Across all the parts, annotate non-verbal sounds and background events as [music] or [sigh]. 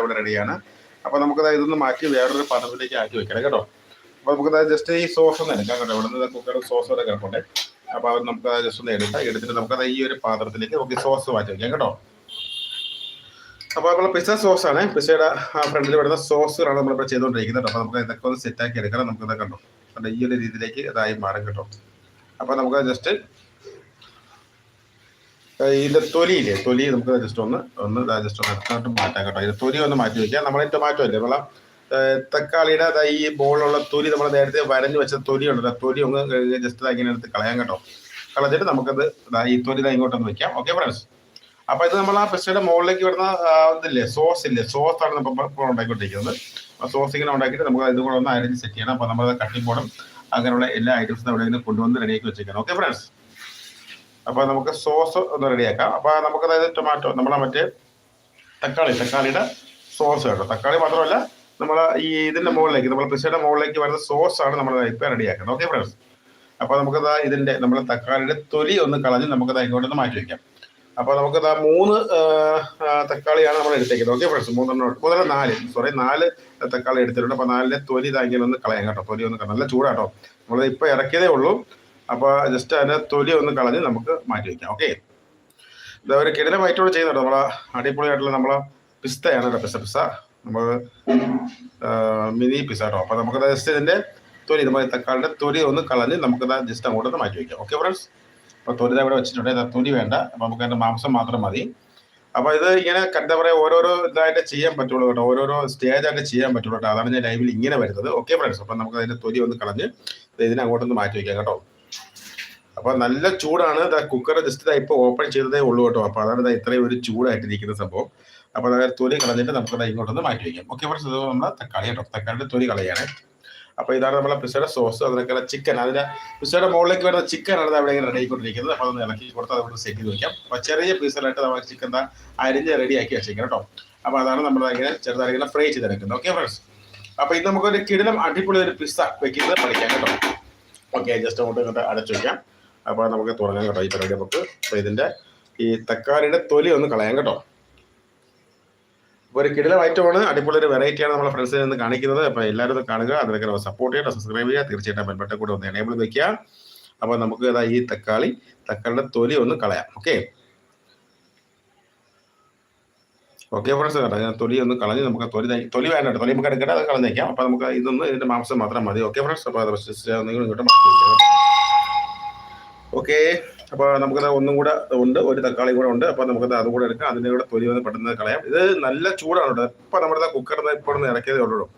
ഇവിടെ റെഡിയാണ് അപ്പോൾ നമുക്കത് ഇതൊന്ന് മാറ്റി വേറൊരു പാത്രത്തിലേക്ക് ആക്കി വെക്കണം കേട്ടോ. അപ്പോൾ നമുക്കത് ജസ്റ്റ് ഈ സോസ് ഒന്ന് എടുക്കാം കേട്ടോ. ഇവിടെ നിന്ന് കുക്കറും സോസ് വരെ കിടപ്പുണ്ട്. അപ്പോൾ അത് നമുക്ക് ജസ്റ്റ് ഒന്ന് എടുക്കാം. എടുത്തിട്ട് നമുക്കത് ഈ ഒരു പാത്രത്തിലേക്ക് നമുക്ക് സോസ് മാറ്റി വെക്കാം കേട്ടോ. അപ്പോൾ നമ്മൾ പിസ്സ സോസ് ആണ്. പിസ്സയുടെ ഫ്രണ്ടിൽ വരുന്ന സോസുകളാണ് നമ്മളിപ്പോൾ ചെയ്തുകൊണ്ടിരിക്കുന്നത്. അപ്പോൾ നമുക്ക് ഇതൊക്കെ ഒന്ന് സെറ്റാക്കി എടുക്കണം. നമുക്ക് ഇതൊക്കെ കണ്ടോ? അപ്പോൾ ഈ ഒരു രീതിയിലേക്ക് ഇതായി മാറും കേട്ടോ. അപ്പോൾ നമുക്ക് ജസ്റ്റ് ഇതിന്റെ തൊലിയില്ലേ? തൊലി നമുക്ക് ജസ്റ്റ് ഒന്ന് ഒന്ന് ജസ്റ്റ് ഒന്ന് എടുത്തോട്ട് മാറ്റാം കേട്ടോ. തൊലി ഒന്ന് മാറ്റി വെക്കാം. നമ്മളെ ടൊമാറ്റോ അല്ലേ? നമ്മളെ തക്കാളിയുടെ ഈ ബോളുള്ള തൊലി നമ്മൾ നേരത്തെ വരഞ്ഞു വെച്ച തൊലി ഉണ്ടല്ലോ. തൊലി ഒന്ന് ജസ്റ്റ് ഇങ്ങനെ എടുത്ത് കളയാം കേട്ടോ. കളഞ്ഞിട്ട് നമുക്കത് ഈ തൊലി ഇങ്ങോട്ടൊന്ന് വെക്കാം. ഓക്കെ ഫ്രണ്ട്സ് അപ്പൊ ഇത് നമ്മൾ ആ പിസ്റ്റയുടെ മുകളിലേക്ക് വരുന്ന ഇതില്ലേ? സോസ് ഇല്ലേ? സോസ് ആണ് നമ്മൾ ഉണ്ടാക്കിക്കൊണ്ടിരിക്കുന്നത്. ആ സോസ് ഇങ്ങനെ ഉണ്ടാക്കിയിട്ട് നമുക്ക് ഇത് കൂടെ ഒന്ന് അരിഞ്ഞ് സെറ്റ് ചെയ്യണം. അപ്പൊ നമ്മൾ കട്ടിംഗ് ബോർഡും അങ്ങനെയുള്ള എല്ലാ ഐറ്റംസും അവിടെ കൊണ്ടുവന്ന് റെഡിയാക്കി വെച്ചേക്കണം. ഓക്കെ ഫ്രണ്ട്സ് അപ്പൊ നമുക്ക് സോസ് ഒന്ന് റെഡിയാക്കാം അപ്പോൾ നമുക്ക് അതായത് ടൊമാറ്റോ നമ്മളെ മറ്റേ തക്കാളി തക്കാളിയുടെ സോസ് കേട്ടോ. തക്കാളി മാത്രമല്ല നമ്മൾ ഈ ഇതിന്റെ മുകളിലേക്ക് നമ്മൾ പിസയുടെ മുകളിലേക്ക് വരുന്ന സോസ് ആണ് നമ്മൾ ഇപ്പം റെഡിയാക്കുന്നത് ഓക്കെ ഫ്രണ്ട്സ് അപ്പൊ നമുക്കത് ഇതിന്റെ നമ്മൾ തക്കാളിയുടെ തൊലി ഒന്ന് കളഞ്ഞ് നമുക്കത് ഇങ്ങോട്ടൊന്ന് മാറ്റി വെക്കാം. അപ്പൊ നമുക്കത് മൂന്ന് തക്കാളിയാണ് നമ്മൾ എടുത്തേക്കുന്നത്. ഓക്കെ ഫ്രണ്ട്സ് മൂന്നെണ്ണം മൂന്നര നാല്. സോറി നാല് തക്കാളി എടുത്തിട്ടുണ്ട്. അപ്പോൾ നാലിലെ തൊലി ഇതാ ഇങ്ങനെ ഒന്ന് കളയാം കേട്ടോ. തൊലി ഒന്ന് നല്ല ചൂടാട്ടോ. നമ്മൾ ഇപ്പൊ ഇറക്കിയതേ ഉള്ളൂ. അപ്പൊ ജസ്റ്റ് അതിന്റെ തൊലി ഒന്ന് കളഞ്ഞ് നമുക്ക് മാറ്റി വെക്കാം ഓക്കെ ഇതാ ഒരു കിടലമായിട്ടോട് ചെയ്യുന്നുണ്ട് നമ്മളെ അടിപൊളിയായിട്ടുള്ള നമ്മളെ പിസ്തയാണ് പിസ പിസ്ത നമ്മൾ മിനി പിസ്സ കേട്ടോ അപ്പൊ നമുക്ക് ജസ്റ്റ് ഇതിന്റെ തൊലി നമ്മൾ തക്കാളിന്റെ തൊലി ഒന്ന് കളഞ്ഞ് നമുക്കത് ജസ്റ്റ് അങ്ങോട്ടൊന്ന് മാറ്റി വെക്കാം ഓക്കെ ഫ്രണ്ട്സ് അപ്പോൾ തൊലി ഇവിടെ വെച്ചിട്ടുണ്ട് തൊലി വേണ്ട. അപ്പോൾ നമുക്ക് അതിന്റെ മാംസം മാത്രം മതി. അപ്പോൾ ഇത് ഇങ്ങനെ എന്താ പറയാ ഓരോരോ ഇതായിട്ട് ചെയ്യാൻ പറ്റുള്ളൂ കേട്ടോ. ഓരോരോ സ്റ്റേജ് ആയിട്ട് ചെയ്യാൻ പറ്റുള്ളൂ കേട്ടോ. അതാണ് ഞാൻ ലൈവിൽ ഇങ്ങനെ വരുന്നത് ഓക്കെ ഫ്രണ്ട്സ് അപ്പൊ നമുക്ക് അതിന്റെ തൊലി ഒന്ന് കളഞ്ഞ് ഇതിനെ അങ്ങോട്ടൊന്ന് മാറ്റി വെക്കാം കേട്ടോ. അപ്പൊ നല്ല ചൂടാണ്. കുക്കർ ജസ്റ്റ് ഇപ്പൊ ഓപ്പൺ ചെയ്തതേ ഉള്ളൂ കേട്ടോ. അപ്പൊ അതാണ് ഇത്രയും ഒരു ചൂടായിട്ടിരിക്കുന്ന സംഭവം. അപ്പൊ അതായത് തൊലി കളഞ്ഞിട്ട് നമുക്ക് ഇങ്ങോട്ടൊന്ന് മാറ്റി വയ്ക്കാം. ഓക്കെ ഫ്രണ്ട്സ് ഇത് നമ്മളെ തക്കാളി കേട്ടോ. തക്കാളിയുടെ തൊലി കളയാണ്. അപ്പൊ ഇതാണ് നമ്മളെ പിസയുടെ സോസ് അതിനൊക്കെ ചിക്കൻ അതിന്റെ പിസയുടെ മുകളിലേക്ക് വരുന്ന ചിക്കൻ ആണ് അവിടെ ഇങ്ങനെ റെഡി ആയിക്കൊണ്ടിരിക്കുന്നത്. അപ്പൊ അതൊന്ന് ഇളക്കി കൊടുത്ത് അതുകൊണ്ട് സെറ്റ് ചെയ്ത് വെക്കാം. അപ്പൊ ചെറിയ പീസിലായിട്ട് നമ്മൾ ചിക്കൻ അരിഞ്ഞ് റെഡി ആക്കി വെച്ചേക്കാം കേട്ടോ. അപ്പൊ അതാണ് നമ്മൾ ഇങ്ങനെ ചെറുതായി ഇങ്ങനെ ഫ്രൈ ചെയ്തെടുക്കുന്നത് ഓക്കെ ഫ്രണ്ട്സ് അപ്പൊ ഇത് നമുക്കൊരു കിടിലം അടിപൊളി ഒരു പിസ്സ വെക്കുന്നത് പഠിക്കാം കേട്ടോ. ഓക്കെ ജസ്റ്റ് അങ്ങോട്ട് ഇങ്ങോട്ട് അടച്ചു വെക്കാം. അപ്പോൾ നമുക്ക് തുടങ്ങാം കേട്ടോ. ഈ പരിപാടി നമുക്ക്. അപ്പോൾ ഇതിന്റെ ഈ തക്കാളിയുടെ തൊലി ഒന്ന് കളയാം കേട്ടോ. ഒരു കിടല ഐറ്റമാണ്. അടിപൊളി ഒരു വെറൈറ്റിയാണ് നമ്മളെ ഫ്രണ്ട്സിൽ നിന്ന് കാണിക്കുന്നത്. അപ്പോൾ എല്ലാവരും ഒന്ന് കാണുക. അതിനൊക്കെ സപ്പോർട്ട് ചെയ്യുക സബ്സ്ക്രൈബ് ചെയ്യുക. തീർച്ചയായിട്ടും ബെൽബട്ടൻ കൂടെ ഒന്ന് എനേബിൾ വയ്ക്കുക അപ്പോൾ നമുക്ക് ഇതാ ഈ തക്കാളി തക്കാളിയുടെ തൊലി ഒന്ന് കളയാം. ഓക്കെ ഓക്കെ ഫ്രണ്ട്സ് ഞാൻ തൊലി ഒന്ന് കളഞ്ഞ് നമുക്ക് തൊലി തൊലി വേണ്ട. തൊലി നമുക്ക് എടുക്കട്ടെ അത് കളഞ്ഞേക്കാം. അപ്പോൾ നമുക്ക് ഇതൊന്ന് ഇതിന്റെ മാംസം മാത്രം മതി. ഓക്കെ ഫ്രണ്ട്സ് അപ്പോൾ അത് നിങ്ങൾ ഇങ്ങോട്ട് മാറ്റി ഓക്കെ. അപ്പോൾ നമുക്കത് ഒന്നും കൂടെ ഉണ്ട്. ഒരു തക്കാളി കൂടെ ഉണ്ട്. അപ്പോൾ നമുക്കത് അതും കൂടെ എടുക്കാം. അതിന്റെ കൂടെ തൊലി വന്ന് പെട്ടെന്ന് കളയാം. ഇത് നല്ല ചൂടാണ് കേട്ടോ. ഇപ്പോൾ നമ്മുടെ കുക്കറിന്ന് ഇപ്പോൾ ഒന്ന് ഇറക്കിയതേ ഉള്ളൂ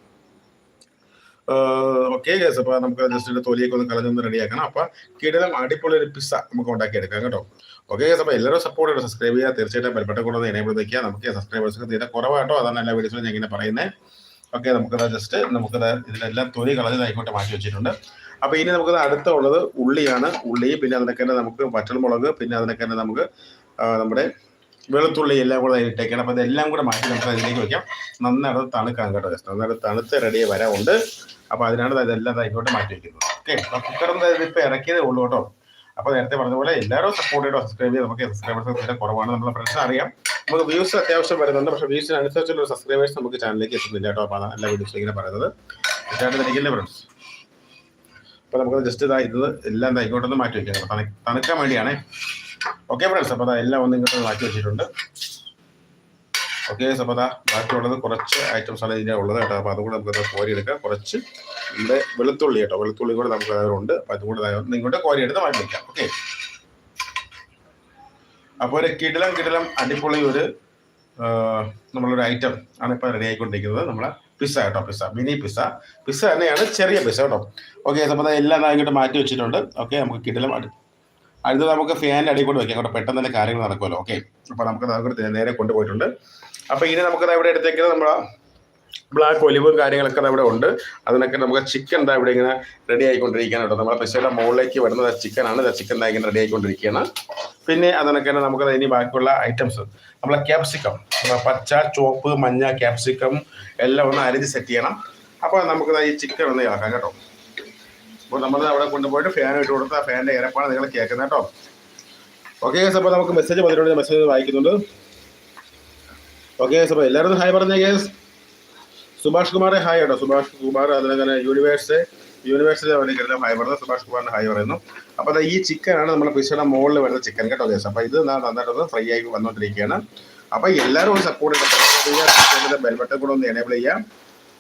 ഓക്കെ ഗേസ് അപ്പോൾ നമുക്ക് ജസ്റ്റ് തൊലിയൊക്കെ ഒന്ന് കളഞ്ഞൊന്ന് റെഡിയാക്കണം അപ്പോൾ കിടലം അടിപൊളി ഒരു പിസ്സ നമുക്ക് ഉണ്ടാക്കിയെടുക്കാം കേട്ടോ. ഓക്കെ ഗേസ് അപ്പോൾ എല്ലാവരും സപ്പോർട്ട് ചെയ്യണം. സബ്സ്ക്രൈബ് ചെയ്യുക. തീർച്ചയായിട്ടും ബെൽബട്ടൻ കൂടെ ഒന്ന് എനേബിൾ നമുക്ക് സബ്സ്ക്രൈബേഴ്സ് തീരെ കുറവാട്ടോ അതാണ് എല്ലാ വീഡിയോസിലും ഞാൻ ഇങ്ങനെ പറയുന്നത് ഓക്കെ നമുക്കത് ജസ്റ്റ് നമുക്കത് ഇതിലെല്ലാം തൊലി കളഞ്ഞ് ആയിക്കോട്ടെ മാറ്റി വെച്ചിട്ടുണ്ട്. അപ്പൊ ഇനി നമുക്ക് അടുത്ത ഉള്ളത് ഉള്ളിയാണ്. ഉള്ളി പിന്നെ അതിനൊക്കെ തന്നെ നമുക്ക് വറ്റൽമുളക് പിന്നെ അതിനൊക്കെ തന്നെ നമുക്ക് നമ്മുടെ വെളുത്തുള്ളി എല്ലാം കൂടെ ഇട്ടേക്കണം. അപ്പൊ ഇതെല്ലാം കൂടെ മാറ്റി നമുക്ക് അതിലേക്ക് വെക്കാം. നന്നായിട്ട് തണുക്കാൻ കേട്ടോ ജസ്റ്റ് നന്നായിട്ട് തണുത്ത് റെഡി വരാറുണ്ട് അപ്പൊ അതിനാണ് ഇതെല്ലാം ഇങ്ങോട്ട് മാറ്റി വെക്കുന്നത്. ഓക്കെ കുക്കറിന്ന് ഇപ്പൊ ഇറക്കിയതേ ഉള്ളൂ കേട്ടോ. അപ്പൊ നേരത്തെ പറഞ്ഞ പോലെ എല്ലാവരും സപ്പോർട്ട് ചെയ്തോ സബ്സ്ക്രൈബ് ചെയ്ത് നമുക്ക് സബ്സ്ക്രൈബേഴ്സ് കുറവാണ്. നമ്മുടെ ഫ്രണ്ട്സ് അറിയാം. നമുക്ക് വ്യൂസ് അത്യാവശ്യം വരുന്നുണ്ട്. പക്ഷേ വ്യൂസിന് അനുസരിച്ചുള്ള സബ്സ്ക്രൈബേഴ്സ് നമുക്ക് ചാനലിലേക്ക് എത്തുന്നില്ല കേട്ടോ. അപ്പൊ അതാണ് എല്ലാ വീഡിയോസും ഇങ്ങനെ പറയുന്നത്. തീർച്ചയായിട്ടും ഫ്രണ്ട്സ് അപ്പൊ നമുക്ക് ജസ്റ്റ് ഇതാ ഇത് എല്ലാം ദാ ഇങ്ങോട്ടൊന്ന് മാറ്റി വെക്കാം. കേട്ടോ. തണു- തണുക്കാൻ വേണ്ടിയാണ്. ഓക്കെ ഫ്രണ്ട്സ് അപ്പൊ അതാ എല്ലാം ഒന്ന് ഇങ്ങോട്ട് മാറ്റി വെച്ചിട്ടുണ്ട്. ഓക്കെ സപ്പതാ ബാക്കിയുള്ളത് കുറച്ച് ഐറ്റംസ് ആണ് ഇതിന്റെ ഉള്ളത് കേട്ടോ. അപ്പോൾ അതുകൂടെ നമുക്ക് കോരി എടുക്കാം കുറച്ച് നമ്മുടെ വെളുത്തുള്ളി കേട്ടോ. വെളുത്തുള്ളി കൂടെ നമുക്ക് അതായത് ഉണ്ട് അപ്പോൾ അതുകൂടെ നിങ്ങളുടെ ഇങ്ങോട്ട് കോരി എടുത്ത് മാറ്റി വയ്ക്കാം ഓക്കെ അപ്പോൾ ഒരു കിടലം കിടിലം അടിപൊളി ഒരു നമ്മളൊരു ഐറ്റം ആണ് ഇപ്പോൾ റെഡി ആയിക്കൊണ്ടിരിക്കുന്നത്. നമ്മളെ പിസ്സ കേട്ടോ പിസ്സ മിനി പിസ്സ പിസ്സ തന്നെയാണ് ചെറിയ പിസ്സ കേട്ടോ. ഓക്കെ അപ്പോൾ എല്ലാം ഇങ്ങോട്ട് മാറ്റി വെച്ചിട്ടുണ്ട്. ഓക്കെ നമുക്ക് കിടലം അടി അടുത്തത് നമുക്ക് ഫാനിന്റെ അടിയിൽ കൊണ്ട് വെക്കാം കേട്ടോ. പെട്ടെന്ന് തന്നെ കാര്യങ്ങൾ നടക്കുമല്ലോ. ഓക്കെ അപ്പോൾ നമുക്ക് നേരെ കൊണ്ടുപോയിട്ടുണ്ട്. അപ്പോൾ ഇനി നമുക്ക് ഇവിടെ എടുത്തേക്കുന്നത് നമ്മളെ ബ്ലാക്ക് ഒലിവും കാര്യങ്ങളൊക്കെ നമ്മുടെ ഉണ്ട്. അതിനൊക്കെ നമുക്ക് ചിക്കൻ ദാ ഇവിടെ ഇങ്ങനെ റെഡി ആയിക്കൊണ്ടിരിക്കുകയാണ് കേട്ടോ. നമ്മളെ പിസ്സയുടെ മുകളിലേക്ക് വരുന്നത് ചിക്കൻ ആണ്. ചിക്കൻ ദാ ഇങ്ങനെ റെഡി ആയിക്കൊണ്ടിരിക്കുകയാണ്. പിന്നെ അതിനൊക്കെ നമുക്ക് ഇനി ബാക്കിയുള്ള ഐറ്റംസ് നമ്മളെ ക്യാപ്സിക്കം പച്ച ചുവപ്പ് മഞ്ഞ ക്യാപ്സിക്കം എല്ലാം ഒന്ന് അരിഞ്ഞ് സെറ്റ് ചെയ്യണം. അപ്പോൾ നമുക്ക് ഈ ചിക്കൻ ഒന്ന് ഇളക്കാം കേട്ടോ. അപ്പോൾ നമ്മൾ അവിടെ കൊണ്ടുപോയിട്ട് ഫാൻ ഇട്ട് കൊടുത്ത് ആ ഫാനിന്റെ ഇരപ്പാണ് നിങ്ങൾ കേൾക്കുന്നത് കേട്ടോ. ഓക്കെ ഗേസ് അപ്പോൾ നമുക്ക് മെസ്സേജ് പതിനോട് മെസ്സേജ് വായിക്കുന്നുണ്ട്. ഓക്കെ ഗേസ് അപ്പോൾ എല്ലാവരും ഹായ് പറഞ്ഞേ കേസ് സുഭാഷ് കുമാറെ ഹായ് കേട്ടോ. സുഭാഷ് കുമാർ അതിനങ്ങനെ യൂണിവേഴ്സ് യൂണിവേഴ്സിറ്റി അവർക്ക് ഹായ് പറഞ്ഞു സുഭാഷ് കുമാറിന് ഹായ് പറയുന്നു. അപ്പോൾ ഈ ചിക്കനാണ് നമ്മുടെ പിസയുടെ മുകളിൽ വരുന്ന ചിക്കൻ കേട്ടോ ദേശം അപ്പോൾ ഇത് നന്നായിട്ടൊന്ന് ഫ്രൈ ആയി വന്നുകൊണ്ടിരിക്കുകയാണ് അപ്പോൾ എല്ലാവരും സപ്പോർട്ട് ചെയ്യുക ബെൽബട്ടൺ കൂടെ ഒന്ന് എനേബിൾ ചെയ്യാം.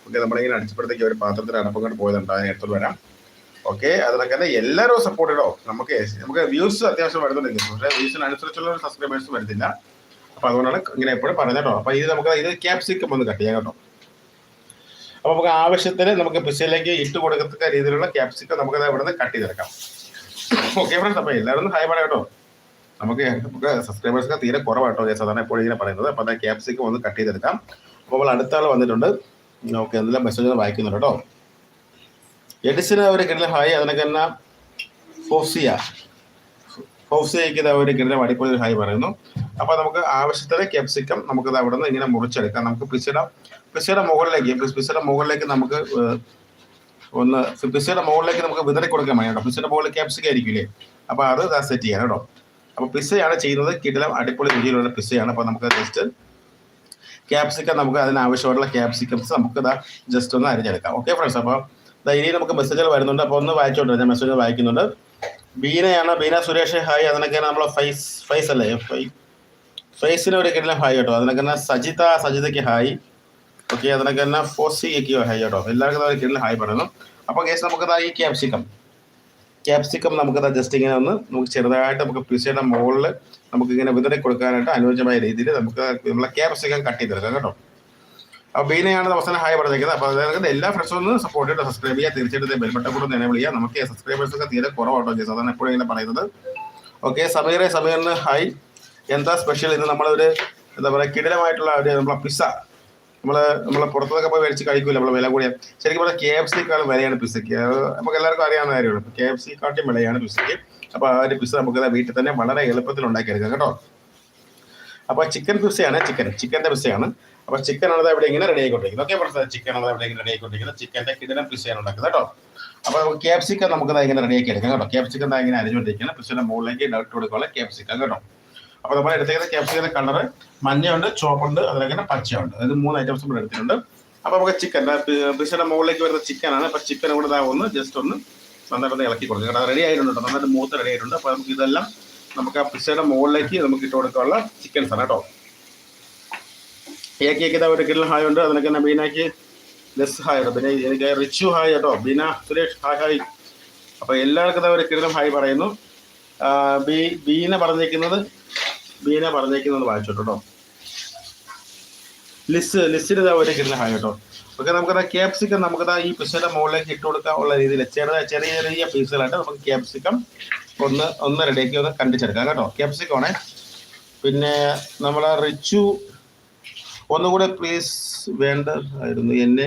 ഓക്കെ നമ്മളിങ്ങനെ അടിച്ചപ്പോഴത്തേക്ക് ഒരു പാത്രത്തിൽ അടപ്പം കൊണ്ട് പോയതുണ്ട്. അതിന് എടുത്തോണ്ട് വരാം. ഓക്കെ അതിനൊക്കെ തന്നെ എല്ലാവരും സപ്പോർട്ട് ഇടോ നമുക്ക് നമുക്ക് വ്യൂസ് അത്യാവശ്യം വരുന്നുണ്ടെങ്കിൽ പക്ഷേ വ്യൂസിനനുസരിച്ചുള്ള അനുസരിച്ചുള്ള സബ്സ്ക്രൈബേഴ്സ് വരുന്നില്ല. അപ്പൊ അതുകൊണ്ടാണ് ഇങ്ങനെ എപ്പോഴും പറഞ്ഞോ അപ്പൊ ഇത് നമുക്ക് ഇത് ക്യാപ്സിക്കം ഒന്ന് കട്ട് ചെയ്യാം കേട്ടോ. അപ്പൊ നമുക്ക് ആവശ്യത്തിന് നമുക്ക് പിസയിലേക്ക് ഇട്ട് കൊടുക്കത്തക്ക രീതിയിലുള്ള ക്യാപ്സിക്കം നമുക്ക് ഇവിടെ നിന്ന് കട്ട് ചെയ്തെടുക്കാം. ഓക്കെ ഫ്രണ്ട്സ് അപ്പൊ എല്ലാവരും ഹായ് പറയാം കേട്ടോ. നമുക്ക് നമുക്ക് സബ്സ്ക്രൈബേഴ്സ് തീരെ കുറവാട്ടോ ഞാൻ സാധാരണ എപ്പോഴും ഇങ്ങനെ പറയുന്നത്. അപ്പൊ അത് ക്യാപ്സിക്കം ഒന്ന് കട്ട് ചെയ്തെടുക്കാം. അപ്പോൾ നമ്മൾ അടുത്ത ആൾ വന്നിട്ടുണ്ട്. ഓക്കെ എന്തെല്ലാം മെസ്സേജ് വായിക്കുന്നുണ്ട് കേട്ടോ. എഡിസിന് അവർ കിട്ടുന്ന ഹായ് അതിനൊക്കെ തന്നെ ഫോസിയ. ഫോസിയയ്ക്ക് അവർ കിട്ടുന്ന അടിപൊളി ഹായ് പറയുന്നു. അപ്പൊ നമുക്ക് ആവശ്യത്തിന് ക്യാപ്സിക്കം നമുക്ക് ഇത് അവിടെ നിന്ന് ഇങ്ങനെ മുറിച്ചെടുക്കാം. നമുക്ക് പിസയുടെ പിസയുടെ മുകളിലേക്ക് പിസ്- പിസയുടെ മുകളിലേക്ക് നമുക്ക് ഒന്ന് പിസയുടെ മുകളിലേക്ക് നമുക്ക് വിതറി കൊടുക്കാൻ വേണ്ടി കേട്ടോ. പിസയുടെ മുകളിൽ ക്യാപ്സിക്കം ആയിരിക്കില്ലേ അപ്പൊ അത് സെറ്റ് ചെയ്യാം കേട്ടോ. അപ്പൊ പിസയാണ് ചെയ്യുന്നത് കിടിലം അടിപൊളി രുചിയിലുള്ള പിസയാണ് അപ്പൊ നമുക്ക് ജസ്റ്റ് ക്യാപ്സിക്കം നമുക്ക് അതിനാവശ്യമായിട്ടുള്ള ക്യാപ്സിക്കംസ് നമുക്ക് ഇതാ ജസ്റ്റ് ഒന്ന് അരിഞ്ഞെടുക്കാം. ഓക്കെ ഫ്രണ്ട്സ് അപ്പോൾ ഇനി നമുക്ക് മെസ്സേജുകൾ വരുന്നുണ്ട്. അപ്പോൾ ഒന്ന് വായിച്ചോണ്ട് ഞാൻ മെസ്സേജ് വായിക്കുന്നുണ്ട്. ബീനയാണ് ബീന സുരേഷ് ഹായ് അതിനൊക്കെ നമ്മളെ ഫൈസ് ഫൈസ് അല്ലേ? ഫൈ ഫൈസിന് ഒരു കിട്ടുന്ന ഹായ് കേട്ടോ. അതിനൊക്കെ സജിത സജിതയ്ക്ക് ഹായ്. ഓക്കെ അതിനൊക്കെ തന്നെ ഫോസിക്ക് ഹായ് കേട്ടോ. എല്ലാവർക്കും ഒരു കിട്ടുന്ന ഹായ് പറയുന്നു അപ്പോൾ കേസ് നമുക്ക് ഈ ക്യാപ്സിക്കം ക്യാപ്സിക്കം നമുക്ക് ജസ്റ്റ് ഇങ്ങനെ ഒന്ന് നമുക്ക് ചെറുതായിട്ട് നമുക്ക് പിസയുടെ മുകളിൽ നമുക്ക് ഇങ്ങനെ വിതറി കൊടുക്കാനായിട്ട് അനുയോജ്യമായ രീതിയിൽ നമുക്ക് നമ്മളെ ക്യാപ്സിക്കം കട്ട് ചെയ്തെടുക്കാം കേട്ടോ. അപ്പോൾ ബീനയാണ് അവസാനം ഹായ് പറഞ്ഞേക്കുന്നത്. അപ്പോൾ അതായത് എല്ലാ ഫ്രണ്ട്സും ഒന്ന് സപ്പോർട്ട് ചെയ്ത് സബ്സ്ക്രൈബ് ചെയ്യുക. തീർച്ചയായിട്ടും ബെൽബട്ടം കൂടെ ഒന്ന് എനേബിൾ ചെയ്യുക. നമുക്ക് സബ്സ്ക്രൈബേഴ്സ് ഒക്കെ തീരെ കുറവാട്ടോ ചെയ്യും സാധാരണ എപ്പോഴും ഇങ്ങനെ പറയുന്നത്. ഓക്കെ സമീറെ സമീറിന് ഹായ്. എന്താ സ്പെഷ്യൽ ഇന്ന് നമ്മളൊരു എന്താ പറയുക കിടിലമായിട്ടുള്ള ഒരു നമ്മളെ പിസ്സ നമ്മൾ നമ്മളെ പുറത്തൊക്കെ പോയി മേടിച്ച് കഴിക്കൂല നമ്മളെ വില കൂടിയ. ശരിക്കും പറഞ്ഞാൽ കെ എഫ് സിക്കാളും വിലയാണ് പിസ്സയ്ക്ക് നമുക്ക് എല്ലാവർക്കും അറിയാവുന്ന കാര്യമാണ്. കെ എഫ് സിക്കാട്ടും വിലയാണ് പിസ്സയ്ക്ക് അപ്പോൾ ആ ഒരു പിസ്സ നമുക്ക് വീട്ടിൽ തന്നെ വളരെ എളുപ്പത്തിൽ ഉണ്ടാക്കിയെടുക്കാം കേട്ടോ. അപ്പോൾ ചിക്കൻ പിസ്സയാണ് ചിക്കൻ ചിക്കന്റെ പിസ്സയാണ് അപ്പോൾ ചിക്കൻ ആണ് ഇവിടെ ഇങ്ങനെ റെഡി ആയിക്കൊണ്ടിരിക്കുന്നത്. ഓക്കെ പറഞ്ഞത് ചിക്കൻ ആണ് ഇവിടെ ഇങ്ങനെ റെഡി ആയിക്കൊണ്ടിരിക്കുന്നത്. ചിക്കന്റെ കിടനം പിസ്സയാണ് ഉണ്ടാക്കുന്നത് കേട്ടോ. അപ്പോൾ നമുക്ക് ക്യാപ്സിക്കം നമുക്ക് ഇങ്ങനെ റെഡി ആക്കി എടുക്കാം കേട്ടോ ക്യാപ്സിക്കം ഇങ്ങനെ അരിഞ്ഞുകൊണ്ടിരിക്കുന്നത്? പിസ്സയുടെ മുകളിലേക്ക് ഇട്ട് കൊടുക്കാനുള്ള ക്യാപ്സിക്കം കേട്ടോ. അപ്പോൾ നമ്മൾ എടുത്തേക്കുന്ന ക്യാപ്സിക്കുന്ന കളർ മഞ്ഞയുണ്ട് ചുവപ്പുണ്ട് അതിലങ്ങനെ പച്ചയുണ്ട്. അതായത് മൂന്ന് ഐറ്റംസ് നമ്മൾ എടുത്തിട്ടുണ്ട്. അപ്പോൾ നമുക്ക് ചിക്കൻ പിസ്സയുടെ മുകളിലേക്ക് വരുന്ന ചിക്കനാണ് അപ്പോൾ ചിക്കൻ ദാ ഒന്ന് ജസ്റ്റ് ഒന്ന് നന്നായിട്ട് ഇളക്കി കൊടുക്കുക കാരണം റെഡി ആയിട്ടുണ്ട്. നന്നായിട്ട് മൂത്ത് റെഡി ആയിട്ടുണ്ട്. അപ്പോൾ നമുക്ക് ഇതെല്ലാം നമുക്ക് ആ പിസയുടെ മുകളിലേക്ക് നമുക്ക് ഇട്ട് കൊടുക്കാനുള്ള ചിക്കൻസ് ആണ് കേട്ടോ. ഏക്കിയൊക്കെ ഇതാ ഒരു കിലോ ഹായ് ഉണ്ട്. അതിനൊക്കെ തന്നെ ബീനാക്ക് ലെസ് ഹായ് ഉണ്ട്. പിന്നെ എനിക്ക് റിച്ചു ഹായ് കേട്ടോ. ബീന സുരേഷ് ഹായ് ഹായ് അപ്പോൾ എല്ലാവർക്കും ഇതാ ഒരു കിലോ ഹായ് പറയുന്നു. ബീന പറഞ്ഞേക്കുന്നത് ബീന പറഞ്ഞേക്കുന്നത് വായിച്ചോട്ടോ. ലിസ്റ്റ് ലിസ്റ്റിൽ ഇതാ ഒരു കിട്ടുന്ന ഹായ് ഓക്കെ നമുക്കത് ക്യാപ്സിക്കം നമുക്കത് ഈ പിസയുടെ മുകളിലേക്ക് ഇട്ട് കൊടുക്കാൻ ഉള്ള രീതിയിൽ ചെറിയ ചെറിയ ചെറിയ പീസുകളായിട്ട് നമുക്ക് ക്യാപ്സിക്കം ഒന്ന് ഒന്ന് റെഡിയാക്കി ഒന്ന് കണ്ടിച്ചെടുക്കാം കേട്ടോ. ക്യാപ്സിക്കം ആണേ. പിന്നെ നമ്മളെ റിച്ചു ഒന്നുകൂടെ പ്ലീസ് വേണ്ടതായിരുന്നു എന്നെ.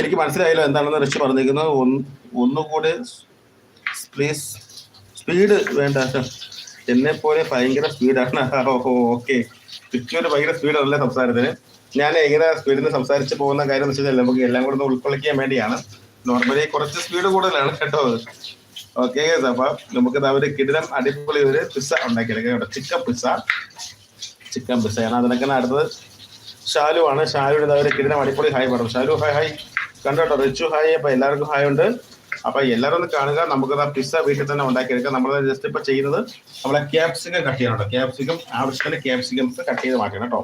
എനിക്ക് മനസ്സിലായല്ലോ എന്താണെന്ന് റിച്ചു പറഞ്ഞിരിക്കുന്നത് ഒന്ന് ഒന്നുകൂടെ പ്ലീസ് സ്പീഡ് വേണ്ട. എന്നെ പോലെ ഭയങ്കര സ്പീഡാണ് ഓക്കെ റിച്ചുവിന് ഭയങ്കര സ്പീഡാണല്ലേ സംസാരത്തിന്. ഞാൻ എങ്ങനെ സ്പീഡിന് സംസാരിച്ച് പോകുന്ന കാര്യം വെച്ചാൽ നമുക്ക് എല്ലാം കൂടെ ഒന്ന് ഉൾക്കൊള്ളിക്കാൻ വേണ്ടിയാണ്. നോർമലി കുറച്ച് സ്പീഡ് കൂടുതലാണ് കേട്ടോ. ഓക്കെ അപ്പൊ നമുക്ക് ഒരു കിടിലം അടിപൊളി ഒരു പിസ്സ ഉണ്ടാക്കിയെടുക്കാം കേട്ടോ. ചിക്കൻ പിസ്സ ചിക്കൻ പിസ്സ ആണ് അതിനൊക്കെ അടുത്തത് ഷാലു ആണ്. ഷാലുവിന് ഇതാ ഒരു കിടിലം അടിപൊളി ഹായ് പറഞ്ഞു ഷാലു ഹായ് ഹായ് കണ്ടോ റിച്ചു ഹായ് അപ്പൊ എല്ലാവർക്കും ഹായ് ഉണ്ട്. അപ്പൊ എല്ലാവരും ഒന്ന് കാണുക. നമുക്ക് ആ പിസ്സ വീട്ടിൽ തന്നെ ഉണ്ടാക്കിയെടുക്കാം. നമ്മൾ ജസ്റ്റ് ഇപ്പൊ ചെയ്യുന്നത് നമ്മളെ ക്യാപ്സിക്കം കട്ട് ചെയ്യണം കേട്ടോ. ക്യാപ്സിക്കം ആവശ്യത്തിന് ക്യാപ്സിക്കംസ് കട്ട് ചെയ്ത് മാറ്റണം കേട്ടോ.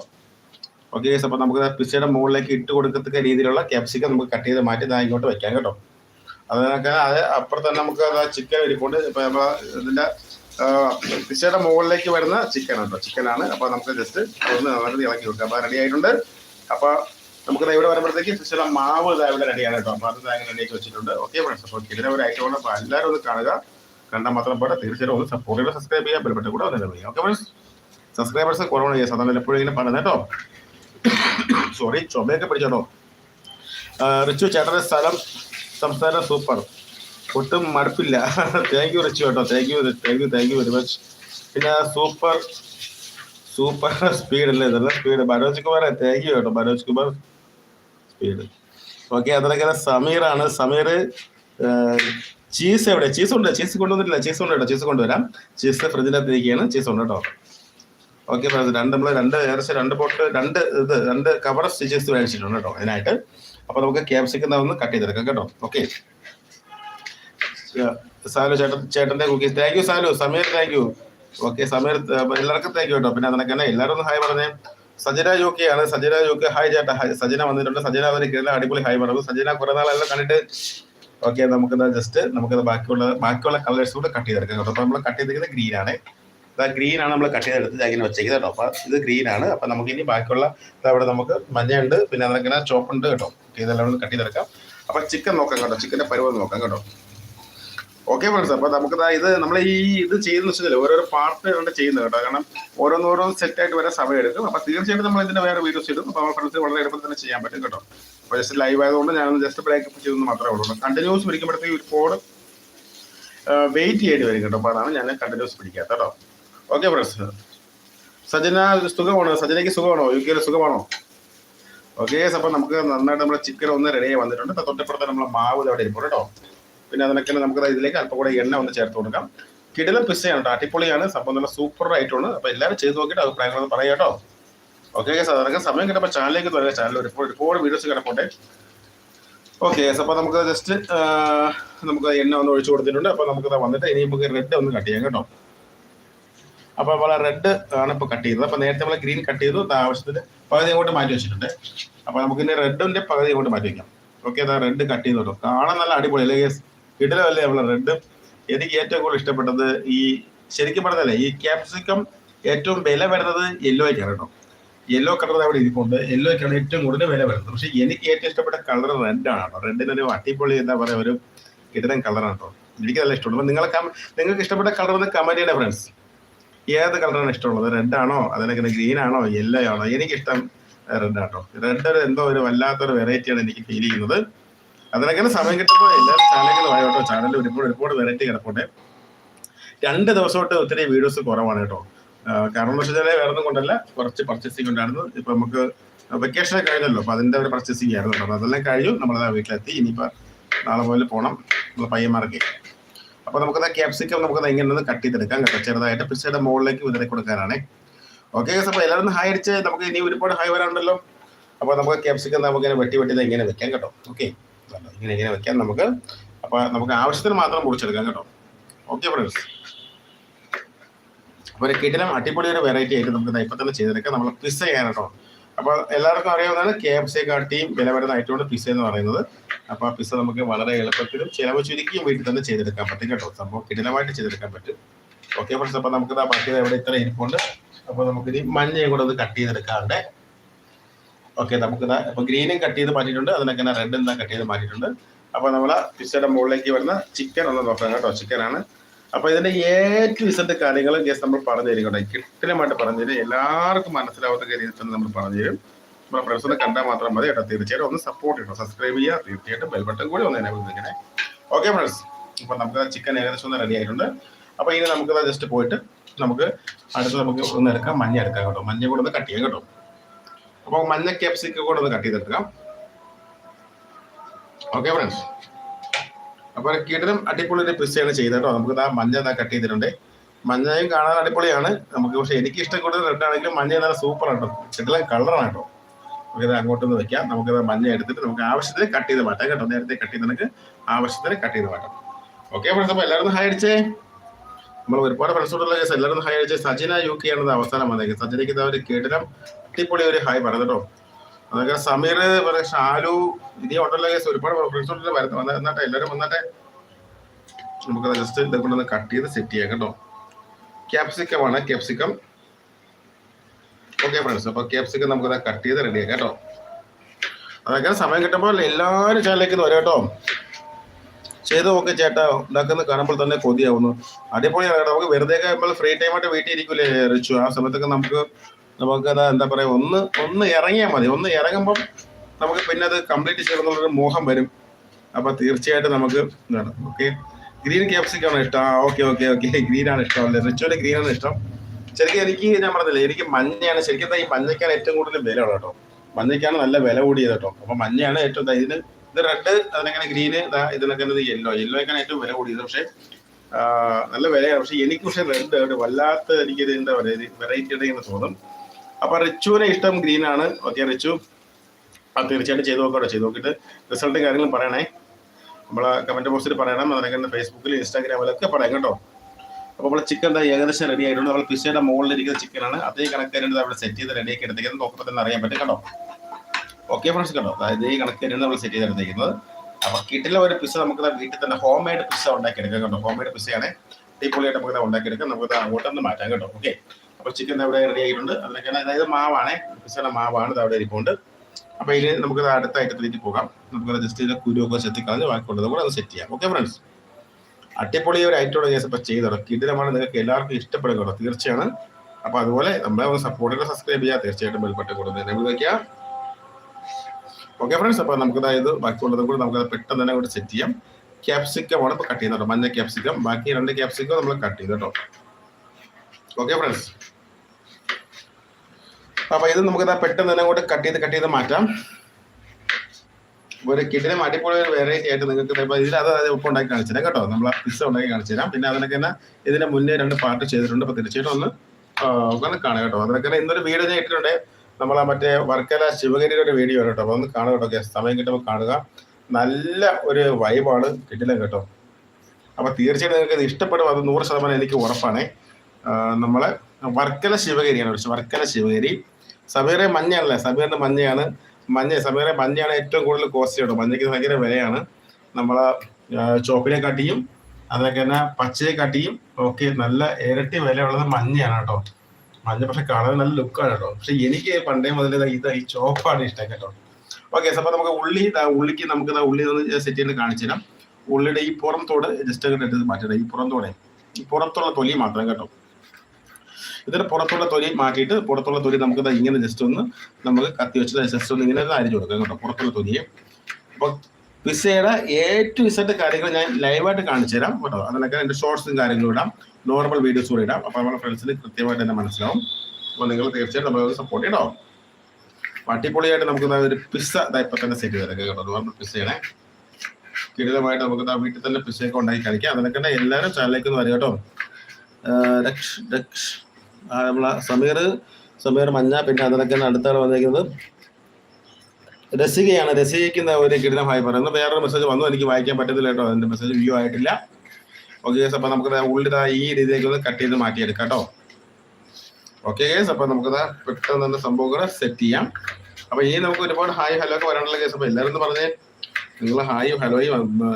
ഓക്കെ അപ്പൊ നമുക്ക് പിസ്സയുടെ മുകളിലേക്ക് ഇട്ട് കൊടുക്കത്തക്ക രീതിയിലുള്ള ക്യാപ്സിക്കം നമുക്ക് കട്ട് ചെയ്ത് മാറ്റി ഇതാ ഇങ്ങോട്ട് വെക്കാം കേട്ടോ. അതിനൊക്കെ അത് അപ്പുറത്ത് തന്നെ നമുക്ക് ചിക്കൻ ഇരിപ്പുണ്ട്. ഇപ്പൊ നമ്മൾ ഇതിന്റെ പിസ്സയുടെ മുകളിലേക്ക് വരുന്ന ചിക്കൻ കേട്ടോ. ചിക്കനാണ് അപ്പൊ നമുക്ക് ജസ്റ്റ് ഒന്ന് ഇളക്കി വെക്കാം അപ്പൊ റെഡി ആയിട്ടുണ്ട്. അപ്പൊ നമുക്ക് ഇവിടെ വരുമ്പോഴത്തേക്ക് പിസ്സയുടെ മാവ് ഇതാ ഇവിടെ റെഡിയാണ് കേട്ടോ. അപ്പൊ അത് ദാ ഇങ്ങനെ റെഡിയാക്കി വെച്ചിട്ടുണ്ട്. ഓക്കെ ഫ്രണ്ട്സ് അപ്പോൾ ഇതിനെ ഒരു ഐറ്റം ഉണ്ട് അപ്പൊ എല്ലാവരും ഒന്ന് കാണുക. കണ്ടാൽ മാത്രം പോട്ടെ തീർച്ചയായിട്ടും ഒന്ന് സപ്പോർട്ട് ചെയ്യുക സബ്സ്ക്രൈബ് ചെയ്യുക ബെൽബട്ട കൂടെ ഒന്ന് enable ഓക്കെ ഫ്രണ്ട്സ് സബ്സ്ക്രൈബേഴ്സ് കുറവാണ്. ചെയ്യാം സാധാരണ എപ്പോഴെങ്കിലും പറയുന്നത് കേട്ടോ. സോറി ചുമയൊക്കെ പിടിച്ചോട്ടോ ആ, റിച്ചു ചേട്ടന്റെ സ്ഥലം സംസ്ഥാനം സൂപ്പർ ഒട്ടും മടുപ്പില്ല. [laughs] താങ്ക് യു റിച്ചു കേട്ടോ. Thank you thank you thank you very much പിന്നെ സൂപ്പർ സൂപ്പർ സ്പീഡ് അല്ലേ? നല്ല speed. Manoj Kumar thank you കേട്ടോ. മനോജ് കുമാർ സ്പീഡ്. ഓക്കെ അതിനൊക്കെ സമീറാണ്. സമീർ ചീസ് എവിടെ? ചീസ് ഉണ്ട്. ചീസ് കൊണ്ടുവന്നിട്ടില്ല. ചീസ് ഉണ്ട് കേട്ടോ. ചീസ് കൊണ്ടുവരാം. ചീസ് ഫ്രിഡ്ജിനകത്ത് ഇരിക്കുകയാണ് ചീസ് ഉണ്ട് കേട്ടോ. ഓക്കെ രണ്ട് നമ്മൾ രണ്ട് ഏകദേശം രണ്ട് പോട്ട് രണ്ട് ഇത് രണ്ട് കവർ സ്റ്റിച്ചസ് മേടിച്ചിട്ടുണ്ട് കേട്ടോ അതിനായിട്ട്. അപ്പൊ നമുക്ക് ക്യാപ്സിക്കുന്ന ഒന്ന് കട്ട് ചെയ്തെടുക്കാം കേട്ടോ. ഓക്കെ സാലു ചേട്ടൻ ചേട്ടന്റെ cookies thank you Salu. Sameer thank you okay Sameer ah എല്ലാവർക്കും താങ്ക് യു കേട്ടോ പിന്നെ അതിനൊക്കെ തന്നെ എല്ലാവരും ഒന്ന് ഹായ് പറഞ്ഞേ. സജന ആണ്. സജന ജോക്കി ഹായ് ചേട്ടാ. സജന വന്നിട്ടുണ്ട്. സജന കീഴിൽ അടിപൊളി ഹായ് പറഞ്ഞു. സജന കുറെ നാളെല്ലാം കണ്ടിട്ട് ഓക്കെ നമുക്കിത് ജസ്റ്റ് നമുക്ക് ബാക്കിയുള്ള ബാക്കിയുള്ള കളേഴ്സ് കൂടെ കട്ട് ചെയ്തെടുക്കാം കേട്ടോ. അപ്പൊ നമ്മൾ കട്ട് ചെയ്തിരിക്കുന്നത് ഗ്രീൻ ആണ്. ഗ്രീൻ ആണ് നമ്മൾ കട്ട് ചെയ്തെടുത്ത് ഇങ്ങനെ വെച്ചേക്കുന്നത് കേട്ടോ. അപ്പൊ ഇത് ഗ്രീൻ ആണ്. അപ്പൊ നമുക്ക് ഇനി ബാക്കിയുള്ള അവിടെ നമുക്ക് മഞ്ഞയുണ്ട്. പിന്നെ അതിനങ്ങനെ ചോപ്പുണ്ട് കേട്ടോ. ഇതെല്ലാം കട്ട് ചെയ്തെടുക്കാം. അപ്പൊ ചിക്കൻ നോക്കാം കേട്ടോ. ചിക്കന്റെ പരുവം നോക്കാം കേട്ടോ. ഓക്കെ ഫ്രണ്ട്സ് അപ്പൊ നമുക്ക് ഇത് നമ്മൾ ഈ ഇത് ചെയ്യുന്ന വെച്ചാൽ ഓരോരോ പാർട്ട് കണ്ട് ചെയ്യുന്നത് കേട്ടോ. കാരണം ഓരോന്നോരോന്ന് സെറ്റ് ആയിട്ട് വരെ സമയം എടുക്കും. അപ്പൊ തീർച്ചയായിട്ടും നമ്മൾ ഇതിന്റെ വേറെ വീഡിയോസ് ഇടും. അപ്പൊ ഫ്രണ്ട്സ് വളരെ എളുപ്പത്തിൽ തന്നെ ചെയ്യാൻ പറ്റും കേട്ടോ. അപ്പൊ ജസ്റ്റ് ലൈവ് ആയതുകൊണ്ട് ഞാനൊന്ന് ജസ്റ്റ് ബ്രേക്കപ്പ് ചെയ്തെന്ന് മാത്രമേ ഉള്ളൂ. കണ്ടിന്യൂസ് പിടിക്കുമ്പോഴത്തേക്ക് ഒരുപാട് വെയിറ്റ് ചെയ്യേണ്ടി വരും കേട്ടോ. അപ്പൊ അതാണ് ഞാൻ കണ്ടിന്യൂസ് പിടിക്കാത്ത കേട്ടോ. ഓക്കെ ഫ്രണ്ട്സ് സജന സുഖമാണോ? സജനയ്ക്ക് സുഖമാണോ? യു കെയിൽ സുഖമാണോ ഓക്കെ അപ്പൊ നമുക്ക് നന്നായിട്ട് നമ്മുടെ ചിക്കൻ ഒന്ന് റെഡിയായി വന്നിട്ടുണ്ട്. തൊട്ടപ്പുറത്ത് നമ്മുടെ മാവ് അവിടെ ഇരിപ്പുണ്ട് കേട്ടോ. പിന്നെ അതിനൊക്കെ നമുക്ക് ഇതിലേക്ക് അല്പം കൂടെ എണ്ണ ഒന്ന് ചേർത്ത് കൊടുക്കാം. കിടിലം പിസ്സയാണ് കേട്ടോ. അടിപൊളിയാണ്. സംഭവം നല്ല സൂപ്പർ ആയിട്ടുണ്ട് അപ്പൊ എല്ലാവരും ചെയ്ത് നോക്കിയിട്ട് അഭിപ്രായങ്ങൾ ഒന്ന് പറയാം കേട്ടോ. ഓക്കെ സാർ അതൊക്കെ സമയം കിട്ടുമ്പോൾ ചാനലിലേക്ക് വരിക ചാനൽ ഒരുപാട് ഒരുപാട് വീഡിയോസ് കിടപ്പുണ്ട്. ഓക്കെ അപ്പൊ നമുക്ക് ജസ്റ്റ് നമുക്ക് എണ്ണ ഒന്ന് ഒഴിച്ചു കൊടുത്തിട്ടുണ്ട്. അപ്പൊ നമുക്ക് വന്നിട്ട് ഇനി നമുക്ക് റെഡ് ഒന്ന് കട്ട് ചെയ്യാം കേട്ടോ. അപ്പൊ നമ്മളെ റെഡ് ആണ് ഇപ്പൊ കട്ട് ചെയ്തത്. അപ്പൊ നേരത്തെ നമ്മൾ ഗ്രീൻ കട്ട് ചെയ്തു. ആവശ്യത്തിന് പകുതി അങ്ങോട്ട് മാറ്റി വെച്ചിട്ടുണ്ട്. അപ്പൊ നമുക്ക് ഇനി റെഡിന്റെ പകുതി അങ്ങോട്ട് മാറ്റി വെക്കാം. ഓക്കെ അതാ റെഡ് കട്ട്. ചെയ്തോട്ടോ കാണാൻ നല്ല അടിപൊളി അല്ലേ ഇടലല്ലേ നമ്മൾ റെഡും എനിക്ക് ഏറ്റവും കൂടുതൽ ഇഷ്ടപ്പെട്ടത് ഈ ശരിക്കും പറഞ്ഞതല്ലേ ഈ ക്യാപ്സിക്കം ഏറ്റവും വില വരുന്നത് യെല്ലോയ്ക്കാണ് കേട്ടോ. യെല്ലോ കളർ അവിടെ ഇരിപ്പുണ്ട്. യെല്ലോയ്ക്കാണ് ഏറ്റവും കൂടുതൽ വില വരുന്നത്. പക്ഷെ എനിക്ക് ഏറ്റവും ഇഷ്ടപ്പെട്ട കളർ റെഡാണ് കേട്ടോ റെഡിന് ഒരു അടിപൊളി എന്താ പറയുക ഒരു കിടലൻ കളറാണ് കേട്ടോ എനിക്ക് നല്ല ഇഷ്ടമുണ്ട്. അപ്പൊ നിങ്ങളെ നിങ്ങൾക്ക് ഇഷ്ടപ്പെട്ട കളർ ഒന്ന് കമന്റ് ചെയ്യണേ ഫ്രണ്ട്സ് ഏത് കളറാണ് ഇഷ്ടമുള്ളത്? റെഡാണോ അതല്ലെങ്കിൽ ഗ്രീൻ ആണോ? യെല്ലോ ആണോ? എനിക്കിഷ്ടം റെഡ് ആട്ടോ. റെഡ് ഒരു എന്തോ ഒരു വല്ലാത്തൊരു വെറൈറ്റിയാണ് എനിക്ക് ഫീൽ ചെയ്യുന്നത്. അതിനൊക്കെ സമയം കിട്ടുമ്പോൾ എല്ലാ ചാനലുകളും ആയിട്ടോ ചാനലിൽ ഒരുപാട് ഒരുപാട് വെറൈറ്റി കിടപ്പുണ്ട്. രണ്ട് ദിവസമായിട്ട് ഒത്തിരി വീഡിയോസ് കുറവാണ് കേട്ടോ. കാരണം എന്ന് വെച്ചാൽ വേറെ ഒന്നും കൊണ്ടല്ല. കുറച്ച് പർച്ചേസിംഗ് ഉണ്ടായിരുന്നു. ഇപ്പൊ നമുക്ക് വെക്കേഷൻ കഴിഞ്ഞല്ലോ. അപ്പൊ അതിന്റെ ഒരു പർച്ചേസിംഗ് ആയിരുന്നു കേട്ടോ. അതെല്ലാം കഴിഞ്ഞു. നമ്മളത് വീട്ടിലെത്തി. ഇനിയിപ്പോ നാളെ പോലെ പോകണം നമ്മളെ പയ്യന്മാർക്ക് അപ്പൊ നമുക്ക് ക്യാപ്സിക്കം നമുക്കത് ഇങ്ങനെ ഒന്ന് കട്ട് ചെയ്തെടുക്കാം കേട്ടോ. ചെറുതായിട്ട് പിച്ചയുടെ മുകളിലേക്ക് വിതറി കൊടുക്കാനാണ്. ഓക്കെ അപ്പൊ എല്ലാവരും ഹായ് അടിച്ച്. നമുക്ക് ഇനി ഒരുപാട് ഹായ് വരാനുണ്ടല്ലോ. അപ്പൊ നമുക്ക് ക്യാപ്സിക്കം നമുക്ക് വെട്ടി വെട്ടി എങ്ങനെ വെക്കാം കേട്ടോ. ഓക്കെ ഇങ്ങനെ ഇങ്ങനെ വെക്കാം നമുക്ക് അപ്പൊ നമുക്ക് ആവശ്യത്തിന് മാത്രം മുറിച്ചെടുക്കാം കേട്ടോ. ഓക്കെ ഫ്രണ്ട്സ് അപ്പൊ ഒരു കിടിലം അടിപൊളി ഒരു വെറൈറ്റി ആയിട്ട് നമുക്ക് ഇപ്പൊ തന്നെ ചെയ്തെടുക്കാം. നമ്മൾ പിസ്സ ചെയ്യാൻ കേട്ടോ. അപ്പൊ എല്ലാവർക്കും അറിയാവുന്നതാണ് കെ എഫ് സി കാട്ടിയും ഐറ്റമാണ് പിസ്സ എന്ന് പറയുന്നത്. അപ്പൊ ആ പിസ്സ നമുക്ക് വളരെ എളുപ്പത്തിലും ചിലവ് ചുരുക്കിയും വീട്ടിൽ തന്നെ ചെയ്തെടുക്കാൻ പറ്റും കേട്ടോ. സംഭവം കിടിലമായിട്ട് ചെയ്തെടുക്കാൻ പറ്റും. ഓക്കെ ഫ്രണ്ട്സ് അപ്പൊ നമുക്ക് ബാക്കി എവിടെ ഇത്ര ഇരിപ്പുണ്ട്. അപ്പൊ നമുക്ക് ഇനി മഞ്ഞയും കൂടെ ഒന്ന് കട്ട് ചെയ്തെടുക്കാറുണ്ട് ഓക്കെ നമുക്ക് അപ്പൊ ഗ്രീനും കട്ട് ചെയ്ത് മാറ്റിയിട്ടുണ്ട് അതിനൊക്കെ റെഡും എന്താ കട്ട് ചെയ്ത് മാറ്റിയിട്ടുണ്ട്. അപ്പൊ നമ്മൾ പിസ്സയുടെ മുകളിലേക്ക് വരുന്ന ചിക്കൻ ഒന്ന് നോക്കാം കേട്ടോ ചിക്കൻ ആണ് അപ്പൊ ഇതിന്റെ ഏറ്റവും ഇസന്റ് കാര്യങ്ങൾ ഗസ് നമ്മൾ പറഞ്ഞു തരും കേട്ടോ. കിട്ടലമായിട്ട് പറഞ്ഞു തരും. എല്ലാവർക്കും മനസ്സിലാവാത്ത രീതിയിൽ തന്നെ നമ്മൾ പറഞ്ഞു തരും. നമ്മുടെ ഫ്രണ്ട്സിനെ കണ്ടാൽ മാത്രം മതി കേട്ടോ തീർച്ചയായിട്ടും ഒന്ന് സപ്പോർട്ട് ചെയ്യണം. സബ്സ്ക്രൈബ് ചെയ്യുക തീർച്ചയായിട്ടും ബെൽ ബട്ടൺ കൂടി ഒന്ന് ഇങ്ങനെ ഓക്കെ ഫ്രണ്ട്സ് അപ്പൊ നമുക്ക് ചിക്കൻ ഏകദേശം ഒന്ന് റെഡി ആയിട്ടുണ്ട്. അപ്പൊ ഇനി നമുക്ക് ജസ്റ്റ് പോയിട്ട് നമുക്ക് അടുത്ത് നമുക്ക് ഒന്ന് എടുക്കാം മഞ്ഞ എടുക്കാം കേട്ടോ. മഞ്ഞ കൂടെ ഒന്ന് കട്ട് ചെയ്യാം കേട്ടോ. അപ്പൊ മഞ്ഞ ക്യാപ്സിക്ക കൂടെ ഒന്ന് കട്ട് ചെയ്തെടുക്കാം. ഓക്കെ ഫ്രണ്ട്സ് അപ്പൊ കിടലും അടിപൊളി ഒരു പിസ്സയാണ് ചെയ്തത് കേട്ടോ. നമുക്ക് ആ മഞ്ഞ ഇതാ കട്ട് ചെയ്തിട്ടുണ്ട്. മഞ്ഞയും കാണാൻ അടിപൊളിയാണ്. നമുക്ക് പക്ഷെ എനിക്ക് ഇഷ്ടം കൂടുതൽ റെഡ് ആണെങ്കിലും മഞ്ഞ നല്ല സൂപ്പർ ആണ് കേട്ടോ. കിടലൻ കളറാണ് കേട്ടോ. നമുക്ക് ഇത് അങ്ങോട്ടൊന്ന് വെക്കാം. നമുക്ക് മഞ്ഞ എടുത്തിട്ട് നമുക്ക് ആവശ്യത്തിന് കട്ട് ചെയ്ത് മാറ്റാം കേട്ടോ. നേരത്തെ കട്ട് ചെയ്ത് നമുക്ക് ആവശ്യത്തിന് കട്ട് ചെയ്ത് മാറ്റാം. ഓക്കെ ഫ്രണ്ട്സ് അപ്പൊ എല്ലാവരും ഹൈ അടിച്ചേ. നമ്മൾ ഒരുപാട് ഫ്രണ്ട്സോടുള്ള കേസ് എല്ലാവരും ഹൈ അടിച്ചേ. സജിന യു കെ ആണ് അവസാനം വന്നേക്കുന്നത്. സജിനയ്ക്ക് ഒരു കിടലം അടിപൊളി ഒരു ഹായ് പറഞ്ഞു കേട്ടോ. അതൊക്കെ സമീർ പറയാ ഷാലു ഇനി ഉണ്ടല്ലോ ഒരുപാട് ഫ്രണ്ട്സോടുള്ള വരുന്നത് വന്ന എന്നിട്ട് എല്ലാവരും വന്നാട്ടെ നമുക്ക് ജസ്റ്റ് ഇതൊക്കെ കൊണ്ടൊന്ന് കട്ട് ചെയ്ത് സെറ്റ് ചെയ്യാം കേട്ടോ. ക്യാപ്സിക്കം ആണ് ക്യാപ്സിക്കം ഓക്കെ ഫ്രണ്ട്സ് അപ്പൊ ക്യാപ്സിക്കം നമുക്ക് കട്ട് ചെയ്ത് റെഡിയാക്കാം കേട്ടോ. അതൊക്കെ സമയം കിട്ടുമ്പോൾ എല്ലാവരും ചാനലിലേക്ക് വരാം കേട്ടോ. ചെയ്ത് നോക്കി ചേട്ടാ. ഇതാക്കുന്ന കാണുമ്പോൾ തന്നെ കൊതിയാവുന്നു. കേട്ടോ. നമുക്ക് വെറുതെ നമ്മൾ ഫ്രീ ടൈം ആയിട്ട് വീട്ടിൽ ഇരിക്കൂലേ റിച്ചു. ആ സമയത്തൊക്കെ നമുക്ക് നമുക്കത് എന്താ പറയാ ഒന്ന് ഒന്ന് ഇറങ്ങിയാൽ മതി. ഒന്ന് ഇറങ്ങുമ്പം നമുക്ക് പിന്നെ അത് കംപ്ലീറ്റ് ചെയ്യണമെന്നുള്ളൊരു മോഹം വരും. അപ്പൊ തീർച്ചയായിട്ടും നമുക്ക് ഇതാണ്. ഓക്കെ ഗ്രീൻ ക്യാപ്സിക്കാണ് ഇഷ്ടം. ആ ഓക്കെ ഓക്കെ ഓക്കെ ഗ്രീൻ ആണ് ഇഷ്ടം. അല്ലേ? റിച്ചുവിന് ഗ്രീൻ ആണ് ഇഷ്ടം. ശരിക്കും എനിക്ക് ഞാൻ പറഞ്ഞില്ലേ എനിക്ക് മഞ്ഞയാണ് ശരിക്കും ഈ മഞ്ഞയ്ക്കാണ് ഏറ്റവും കൂടുതൽ വില ഉള്ളത് കേട്ടോ. മഞ്ഞയ്ക്കാണ് നല്ല വില കൂടിയത് കേട്ടോ. അപ്പൊ മഞ്ഞയാണ് ഏറ്റവും ഇതിന് ഇത് റെഡ് അതിനങ്ങനെ ഗ്രീന് ഇതിനൊക്കെ യെല്ലോ യെല്ലോയ്ക്കാണ് ഏറ്റവും വില കൂടിയത്. പക്ഷേ നല്ല വിലയാണ്. പക്ഷെ എനിക്ക് പക്ഷെ റെഡ് വല്ലാത്ത എനിക്ക് എന്താ പറയുക വെറൈറ്റി ഇങ്ങനെ തോന്നും. അപ്പൊ റിച്ചുവിനെ ഇഷ്ടം ഗ്രീൻ ആണ്. ഓക്കെ റിച്ചു. അത് തീർച്ചയായിട്ടും ചെയ്ത് നോക്കട്ടോ ചെയ്ത് നോക്കിയിട്ട് റിസൾട്ടും കാര്യങ്ങളും പറയണേ. നമ്മളെ കമന്റ് ബോക്സിൽ പറയണം അതൊക്കെ ഫേസ്ബുക്കിൽ ഇൻസ്റ്റാഗ്രാമിലൊക്കെ പറയാം കേട്ടോ. അപ്പോൾ നമ്മൾ ചിക്കൻ ഏകദേശം റെഡി ആയിട്ടുണ്ട്. നമ്മൾ പിസയുടെ മുകളിൽ ഇരിക്കുന്ന ചിക്കനാണ് അതേ കണക്കായിട്ട് നമ്മൾ സെറ്റ് ചെയ്ത് റെഡിയാക്കി എടുത്തേക്കുന്നത്. നോക്കുമ്പോൾ തന്നെ അറിയാൻ പറ്റും കേട്ടോ. ഓക്കെ ഫ്രണ്ട്സ് കേട്ടോ. അതായത് ഈ കണക്കായിട്ട് നമ്മൾ സെറ്റ് ചെയ്ത് എടുത്തേക്കുന്നത്. അപ്പൊ കിട്ടില്ല ഒരു പിസ്സ നമുക്ക് വീട്ടിൽ തന്നെ ഹോം മെയ്ഡ് പിസ്സ ഉണ്ടാക്കിയെടുക്കാം കേട്ടോ. ഹോം മെയ്ഡ് പിസ്സയാണ് അടിപൊളിയായിട്ട് നമുക്ക് ഉണ്ടാക്കി ഉണ്ടാക്കിയെടുക്കാം നമുക്ക് അങ്ങോട്ടൊന്ന് മാറ്റാം കേട്ടോ. ഓക്കെ. അപ്പൊ ചിക്കൻ ഇവിടെ റെഡി ആയിട്ടുണ്ട്. അതിനൊക്കെ അതായത് മാവാണ്. പിസ്സയുടെ മാവാണ് അവിടെ ഇരിപ്പുണ്ട്. അപ്പൊ ഇതിൽ നമുക്ക് അടുത്ത ഐറ്റത്തിലേക്ക് പോകാം. നമുക്ക് ജസ്റ്റ് ഇതിന്റെ കുരുവൊക്കെ ചെത്തിക്കളഞ്ഞ് ബാക്കിയുള്ളത് കൂടെ അത് സെറ്റ് ചെയ്യാം. ഓക്കെ ഫ്രണ്ട്സ് അടിപൊളി ഒരു ഐറ്റം കേസ് ഇപ്പൊ ചെയ്തോ നമ്മൾ നിങ്ങൾക്ക് എല്ലാവർക്കും ഇഷ്ടപ്പെടും കേട്ടോ. തീർച്ചയാണ്. അപ്പൊ അതുപോലെ നമ്മളെ ഒന്ന് സപ്പോർട്ട് ചെയ്ത് സബ്സ്ക്രൈബ് ചെയ്യുക. തീർച്ചയായിട്ടും ബെൽബട്ടൺ കൊടുത്ത് നമ്മൾ വയ്ക്കുക ഓക്കെ ഫ്രണ്ട്സ് അപ്പൊ നമുക്ക് അതായത് ബാക്കിയുള്ളതും കൂടെ നമുക്ക് പെട്ടെന്ന് തന്നെ കൂടെ സെറ്റ് ചെയ്യാം. ക്യാപ്സിക്കം ആണ് ഇപ്പൊ കട്ട് ചെയ്യുന്നത് മഞ്ഞ ക്യാപ്സിക്കം ബാക്കി രണ്ട് ക്യാപ്സിക്കം നമ്മൾ കട്ട് ചെയ്ത് കേട്ടോ. ഓക്കെ ഫ്രണ്ട്സ് അപ്പൊ ഇത് നമുക്ക് പെട്ടെന്ന് തന്നെ കൂടെ കട്ട് ചെയ്ത് കട്ട് ചെയ്ത് മാറ്റാം. ഒരു കിഡിനെ അടിപൊളി ഒരു വെറൈറ്റി ആയിട്ട് നിങ്ങൾക്ക് ഇതിൽ അത് ഉപ്പ് ഉണ്ടാക്കി കാണിച്ചു തരാം കേട്ടോ. നമ്മൾ പിസ്സ ഉണ്ടാക്കി കാണിച്ചു തരാം. പിന്നെ അതിനൊക്കെ തന്നെ ഇതിന്റെ മുന്നേ രണ്ട് പാർട്ട് ചെയ്തിട്ടുണ്ട്. അപ്പൊ തീർച്ചയായിട്ടും ഒന്ന് ഒന്ന് കാണാം കേട്ടോ. അതിനൊക്കെ തന്നെ ഇന്നൊരു വീഡിയോ ഞാൻ ഇട്ടിട്ടുണ്ട്. നമ്മളെ മറ്റേ വർക്കല ശിവഗിരിയുടെ ഒരു വീഡിയോ ആണ് കേട്ടോ. അപ്പൊ ഒന്ന് കാണുക കേട്ടോ. സമയം കിട്ടുമ്പോൾ കാണുക. നല്ല ഒരു വൈബാണ് കിട്ടില്ല കേട്ടോ. അപ്പൊ തീർച്ചയായിട്ടും നിങ്ങൾക്ക് ഇത് ഇഷ്ടപ്പെടും. അത് നൂറ് ശതമാനം എനിക്ക് ഉറപ്പാണ്. നമ്മളെ വർക്കല ശിവഗിരിയാണ് വർക്കല ശിവഗിരി. സമീറെ മഞ്ഞയാണല്ലേ? സബീറിന്റെ മഞ്ഞയാണ്. മഞ്ഞ സമീറെ മഞ്ഞയാണ് ഏറ്റവും കൂടുതൽ കോസ്റ്റ് കേട്ടോ മഞ്ഞയ്ക്ക് ഭയങ്കര വിലയാണ്. നമ്മളെ ചോപ്പിനെ കാട്ടിയും അതൊക്കെ തന്നെ പച്ചയെ കാട്ടിയും ഒക്കെ നല്ല ഇരട്ടി വിലയുള്ളത് മഞ്ഞയാണ് കേട്ടോ. മഞ്ഞ പക്ഷെ കാണാൻ നല്ല ലുക്കാണ് കേട്ടോ. പക്ഷെ എനിക്ക് പണ്ടേ മുതൽ ഇത് ഈ ചോപ്പാണ് ഇഷ്ടം കേട്ടോ. ഓക്കെ അപ്പോൾ നമുക്ക് ഉള്ളി ഉള്ളിക്ക് നമുക്ക് ഉള്ളി സെറ്റ് ചെയ്ത് കാണിച്ചു തരാം. ഉള്ളിയുടെ ഈ പുറം തോട് ജസ്റ്റ് എടുത്ത് മാറ്റണം ഈ പുറം തോടെ. ഈ പുറത്തുള്ള തൊലി മാത്രം കേട്ടോ. ഇതിന്റെ പുറത്തുള്ള തൊലി മാറ്റിയിട്ട് പുറത്തുള്ള തൊലി നമുക്ക് ഇങ്ങനെ ജസ്റ്റ് ഒന്ന് നമുക്ക് കത്തി വെച്ച് ജസ്റ്റ് ഒന്ന് ഇങ്ങനെ അരിഞ്ഞു കൊടുക്കാം കേട്ടോ പുറത്തുള്ള തൊലിയെ. അപ്പൊ പിസയുടെ എ ടു ഇസഡ് കാര്യങ്ങൾ ഞാൻ ലൈവായിട്ട് കാണിച്ചു തരാം കേട്ടോ. അതിനൊക്കെ എന്റെ ഷോർട്സും കാര്യങ്ങളും ഇടാം. നോർമൽ വീഡിയോസ് കൂടെ ഇടാം. അപ്പൊ നമ്മുടെ ഫ്രണ്ട്സിന് കൃത്യമായിട്ട് തന്നെ മനസ്സിലാവും. അപ്പോൾ നിങ്ങൾ തീർച്ചയായിട്ടും നമ്മളെ സപ്പോർട്ട് ചെയ്യണോ അടിപൊളിയായിട്ട് നമുക്ക് ഒരു പിസ്സ ഇപ്പം തന്നെ സെറ്റ് ചെയ്തേക്കാം കേട്ടോ. നോർമൽ പിസ്സയുടെ കിടിലമായിട്ട് നമുക്ക് വീട്ടിൽ തന്നെ പിസ്സയൊക്കെ ഉണ്ടാക്കി കഴിക്കാം അതിനൊക്കെ എല്ലാവരും ചാനലിലേക്ക് വരിക കേട്ടോ. രക്ഷ് രക്ഷ്. നമ്മളെ സമീർ സമീർ മഞ്ഞ പിന്നെ അതിനൊക്കെ അടുത്താണ് വന്നിരിക്കുന്നത് രസികയാണ്. രസികയ്ക്കുന്ന ഒരു കിടിലം ഹൈബർ പറയുന്നത് വേറൊരു മെസ്സേജ് വന്നു. എനിക്ക് വായിക്കാൻ പറ്റത്തില്ല കേട്ടോ. അതിന്റെ മെസ്സേജ് വ്യൂ ആയിട്ടില്ല. ഓക്കെ അപ്പൊ നമുക്ക് ഉള്ളിൽ ഉള്ളി ഈ രീതിയിലേക്ക് ഒന്ന് കട്ട് ചെയ്ത് മാറ്റിയെടുക്കാം കേട്ടോ. ഓക്കെ അപ്പൊ നമുക്ക് ദാ പെട്ടെന്ന് തന്നെ സംഭവങ്ങൾ സെറ്റ് ചെയ്യാം. അപ്പൊ ഈ നമുക്ക് ഒരുപാട് ഹായ് ഹലോ ഒക്കെ വരാനുള്ള കേസ് അപ്പൊ എല്ലാവരും പറഞ്ഞേ. നിങ്ങൾ ഹായും ഹലോയും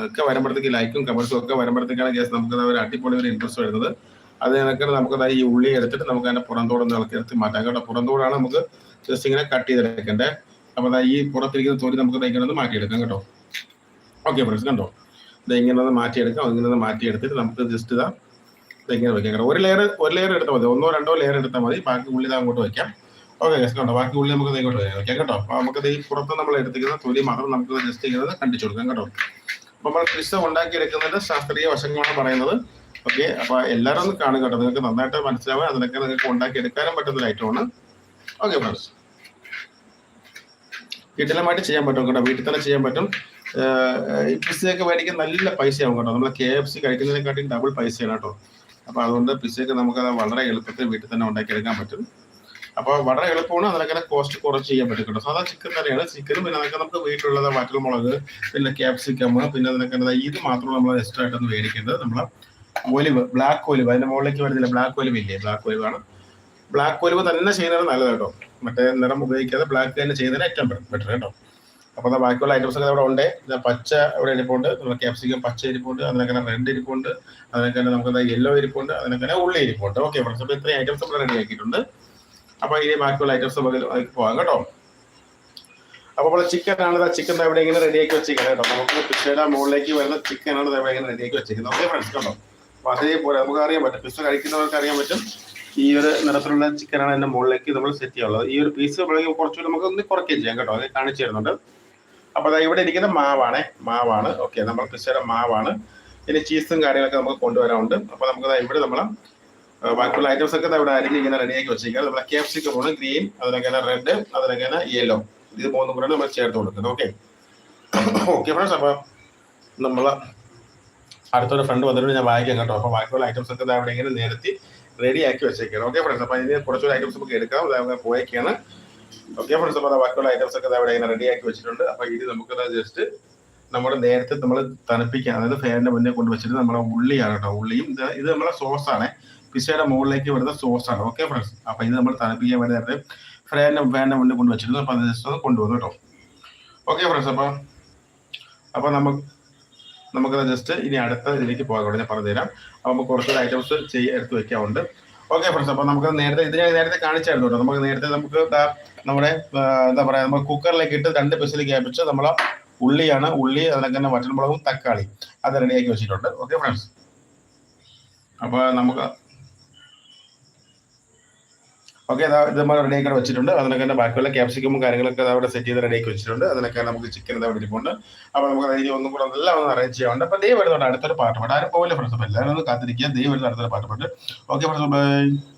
ഒക്കെ വരുമ്പോഴത്തേക്ക് ലൈക്കും കമൻസും ഒക്കെ വരുമ്പോഴത്തേക്കാണ് കേസ് നമുക്ക് ഒരു അടിപൊളി ഒരു ഇൻട്രസ്റ്റ് വരുന്നത്. അത് കണക്കാണ് നമുക്ക് അതായത് ഈ ഉള്ളി എടുത്തിട്ട് നമുക്ക് അതിന്റെ പുറന്തോടൊന്ന് ഇളക്കി എടുത്ത് മാറ്റാം. കേട്ടോ പുറന്തോടാണ് നമുക്ക് ജസ്റ്റ് ഇങ്ങനെ കട്ട് ചെയ്തെടുക്കേണ്ടത് അപ്പൊ അതായത് ഈ പുറത്തിരിക്കുന്ന തൊലി നമുക്ക് ഒന്ന് മാറ്റിയെടുക്കാം കേട്ടോ. ഓക്കെ ഫ്രണ്ട്സ് കണ്ടോ? ഇത് ഇങ്ങനെ ഒന്ന് മാറ്റിയെടുക്കാം. ഇങ്ങനെ ഒന്ന് മാറ്റിയെടുത്തിട്ട് നമുക്ക് ജസ്റ്റ് ഇതാ ഇത് ഇങ്ങനെ വെക്കാം കേട്ടോ. ഒരു ലെയർ ഒരു ലെയർ എടുത്താൽ മതി. ഒന്നോ രണ്ടോ ലെയർ എടുത്താൽ മതി. ബാക്കി ഉള്ളി ഇതാ അങ്ങോട്ട് വെക്കാം. ഓക്കെ ജസ്റ്റ് കണ്ടോ? ബാക്കി ഉള്ളി നമുക്ക് ഇങ്ങോട്ട് വെക്കാം. കേട്ടോ. അപ്പൊ നമുക്ക് ഈ പുറത്ത് നമ്മൾ എടുത്തിരിക്കുന്ന തൊലി മാത്രം നമുക്ക് ജസ്റ്റ് ഇങ്ങനെ കണ്ടിച്ചു കൊടുക്കാം കേട്ടോ. അപ്പൊ നമ്മൾ പിസ്സ ഉണ്ടാക്കിയെടുക്കുന്നതിന്റെ ശാസ്ത്രീയ വശങ്ങളാണ് പറയുന്നത്. ഓക്കെ അപ്പൊ എല്ലാവരും ഒന്ന് കാണുക കേട്ടോ. നിങ്ങൾക്ക് നന്നായിട്ട് മനസ്സിലാവാൻ അതിനൊക്കെ നിങ്ങൾക്ക് ഉണ്ടാക്കി എടുക്കാനും പറ്റുന്ന ഐറ്റമാണ് ഓക്കെ ഫ്രണ്ട്സ് വീട്ടിലമായിട്ട് ചെയ്യാൻ പറ്റും കേട്ടോ. വീട്ടിൽ തന്നെ ചെയ്യാൻ പറ്റും. പിസയൊക്കെ മേടിക്കാൻ നല്ല പൈസയാവും കേട്ടോ. നമ്മൾ കെ എഫ് സി കഴിക്കുന്നതിനെക്കാട്ടി ഡബിൾ പൈസയാണ് കേട്ടോ. അപ്പൊ അതുകൊണ്ട് പിസ്സയൊക്കെ നമുക്ക് വളരെ എളുപ്പത്തിൽ വീട്ടിൽ തന്നെ ഉണ്ടാക്കിയെടുക്കാൻ പറ്റും. അപ്പൊ വളരെ എളുപ്പമാണ്. അതിനൊക്കെ കോസ്റ്റ് കുറച്ച് ചെയ്യാൻ പറ്റും കേട്ടോ. സാധാ ചിക്കൻ തന്നെയാണ്. ചിക്കനും പിന്നെ അതൊക്കെ നമുക്ക് വീട്ടിലുള്ളത് വറ്റൽമുളക് പിന്നെ ക്യാപ്സിക്കം പിന്നെ അതിനൊക്കെ ഇത് മാത്രം നമ്മൾ എക്സ്ട്രാ ആയിട്ടൊന്ന് മേടിക്കേണ്ടത്. നമ്മളെ ഒലിവ് ബ്ലാക്ക് ഒലിവ് അതിന്റെ മുകളിലേക്ക് വരുന്നില്ല ബ്ലാക്ക് ഒലിവ് ഇല്ലേ? ബ്ലാക്ക് ഒലിവ് ആണ് ബ്ലാക്ക് ഒലിവ് തന്നെ ചെയ്യുന്നത് നല്ലത് കേട്ടോ. മറ്റേ നിറം ഉപയോഗിക്കാതെ ബ്ലാക്ക് തന്നെ ചെയ്യുന്നതിന് ഏറ്റവും ബെറ്റർ കേട്ടോ. അപ്പൊ ദാ ബാക്കിയുള്ള ഐറ്റംസ് ഒക്കെ ഇവിടെ ഉണ്ട്. പച്ച ഇവിടെ ഇരിപ്പുണ്ട്. നമ്മുടെ ക്യാപ്സിക്കം പച്ച ഇരിപ്പുണ്ട്. അതിനൊക്കെ റെഡ് ഇരിപ്പുണ്ട്. അതിനൊക്കെ നമുക്ക് യെല്ലോ ഇരിപ്പുണ്ട്. അതിനൊക്കെ ഉള്ളി ഇരിപ്പുണ്ട്. ഓക്കെ ഫ്രണ്ട്സ് അപ്പൊ ഇത്രയും ഐറ്റംസ് നമ്മൾ റെഡി ആക്കിയിട്ടുണ്ട്. അപ്പൊ ഇനി ബാക്കിയുള്ള ഐറ്റംസ് നമുക്ക് അതിലേക്ക് പോകാം കേട്ടോ. അപ്പൊ നമ്മൾ ചിക്കൻ ആണ് ചിക്കൻ ഇവിടെ ഇങ്ങനെ റെഡിയാക്കി വെച്ചിരിക്കുന്നത് കേട്ടോ. നമുക്ക് പിച്ചയുടെ മുകളിലേക്ക് വരുന്ന ചിക്കൻ ആണ് ദാ ഇവിടെ ഇങ്ങനെ റെഡിയാക്കി വെച്ചിരിക്കുന്നത്. ഓക്കെ ഫ്രണ്ട്സ് കേട്ടോ അപ്പൊ അതേപോലെ നമുക്ക് അറിയാൻ പറ്റും. പിസ്സ കഴിക്കുന്നവർക്ക് അറിയാൻ പറ്റും. ഈ ഒരു നിറത്തിലുള്ള ചിക്കനാണ് എന്റെ മുകളിലേക്ക് നമ്മൾ സെറ്റ് ചെയ്യാനുള്ളത്. ഈ ഒരു പീസ് കുറച്ചുകൂടി നമുക്ക് ഒന്ന് കുറയ്ക്കുകയും ചെയ്യാം കേട്ടോ. അത് കാണിച്ചു തരുന്നുണ്ട്. അപ്പൊ അതാ ഇവിടെ ഇരിക്കുന്ന മാവാണ്. മാവാണ്. ഓക്കെ നമ്മൾ പിസ്സയുടെ മാവാണ്. ഇനി ചീസും കാര്യങ്ങളൊക്കെ നമുക്ക് കൊണ്ടുവരാനുണ്ട്. അപ്പൊ നമുക്ക് ഇവിടെ നമ്മൾ ബാക്കിയുള്ള ഐറ്റംസ് ഒക്കെ ഇവിടെ അരിഞ്ഞ് ഇങ്ങനെ റെഡിയാക്കി വെച്ചിരിക്കുന്നത് നമ്മളെ ക്യാപ്സിക്കം ആണ് ഗ്രീൻ അതിനൊക്കെ റെഡ് അതിനൊക്കെ യെല്ലോ ഇത് മൂന്നും കൂടെ നമ്മൾ ചേർത്ത് കൊടുക്കുന്നത്. ഓക്കെ ഓക്കെ ഫ്രണ്ട്സ് അപ്പൊ നമ്മൾ അടുത്തൊരു ഫ്രണ്ട് വന്നിട്ട് ഞാൻ വായിക്കാം കേട്ടോ. അപ്പോൾ ബാക്കിയുള്ള ഐറ്റംസ് ഒക്കെ അവിടെ ഇങ്ങനെ നിരത്തി റെഡി ആക്കി വെച്ചേക്കാണ്. ഓക്കെ ഫ്രണ്ട്സ് അപ്പോൾ ഇതിന് കുറച്ചൊരു ഐറ്റംസ് നമുക്ക് എടുക്കാം. അതായത് പോയേക്കാണ്. ഓക്കെ ഫ്രണ്ട്സ് അപ്പോൾ ബാക്കിയുള്ള ഐറ്റംസ് ഒക്കെ അവിടെ ഇങ്ങനെ റെഡി ആക്കി വെച്ചിട്ടുണ്ട്. അപ്പോൾ ഇത് നമുക്ക് ജസ്റ്റ് നമ്മുടെ നേരത്തെ നമ്മൾ തണുപ്പിക്കാൻ അതായത് ഫാനിന്റെ മുന്നേ കൊണ്ട് വെച്ചിട്ട് നമ്മുടെ ഉള്ളിയാണ് കേട്ടോ. ഉള്ളിയും ഇത് ഇത് നമ്മുടെ സോസാണ് പിസയുടെ മുകളിലേക്ക് വരുന്ന സോസാണ് ഓക്കെ ഫ്രണ്ട്സ് അപ്പോൾ ഇത് നമ്മൾ തണുപ്പിക്കാൻ വേണ്ടി നേരത്തെ ഫാനിന്റെ ഫാനിന്റെ മുന്നേ കൊണ്ട് വെച്ചിരുന്നു. അപ്പോൾ അത് ജസ്റ്റ് അത് കൊണ്ടുവന്നു കേട്ടോ. ഓക്കെ ഫ്രണ്ട്സ് അപ്പോൾ അപ്പോൾ നമുക്ക് നമുക്കത് ജസ്റ്റ് ഇനി അടുത്ത ഇതിലേക്ക് കൂടെ ഞാൻ പറഞ്ഞുതരാം. അപ്പോൾ നമുക്ക് കുറച്ചുകൂടി ഐറ്റംസ് ചെയ്യ എടുത്ത് വെക്കാറുണ്ട് ഓക്കെ ഫ്രണ്ട്സ് അപ്പോൾ നമുക്ക് നേരത്തെ ഇതിനെ നേരത്തെ കാണിച്ചായിരുന്നു കേട്ടോ. നമുക്ക് നേരത്തെ നമുക്ക് നമ്മുടെ എന്താ പറയുക നമ്മൾ കുക്കറിലേക്ക് ഇട്ട് രണ്ട് പെസിലേക്ക് ക്യാപിച്ച് നമ്മളെ ഉള്ളിയാണ് ഉള്ളി അതിനൊക്കെ തന്നെ വറ്റൽമുളകും തക്കാളി. അത് റെഡിയാക്കി വെച്ചിട്ടുണ്ട്. ഓക്കെ ഫ്രണ്ട്സ് അപ്പോൾ നമുക്ക് ഓക്കെ ഇത് നമ്മൾ റെഡിയാക്കി വെച്ചിട്ടുണ്ട്. അതിനൊക്കെ തന്നെ ബാക്കിയുള്ള ക്യാപ്സിക്കമും കാര്യങ്ങളൊക്കെ അവിടെ സെറ്റ് ചെയ്ത് റെഡിയാക്കി വെച്ചിട്ടുണ്ട്. അതിനൊക്കെ നമുക്ക് ചിക്കൻ ഇതാ ഇരിപ്പുണ്ട് അപ്പോൾ നമുക്ക് അതിന് ഒന്നും കൂടെ എല്ലാം ഒന്ന് അറേഞ്ച് ചെയ്യാറുണ്ട് അപ്പോൾ ദൈവം അടുത്തൊരു പാട്ട് പാട്ട്. ആരും പോകില്ല ഫ്രണ്ട്സ് എല്ലാവരും ഒന്ന് കാത്തിരിക്കുക. ദൈവം അടുത്തൊരു പാട്ട് പാട്ട്. Okay friends bye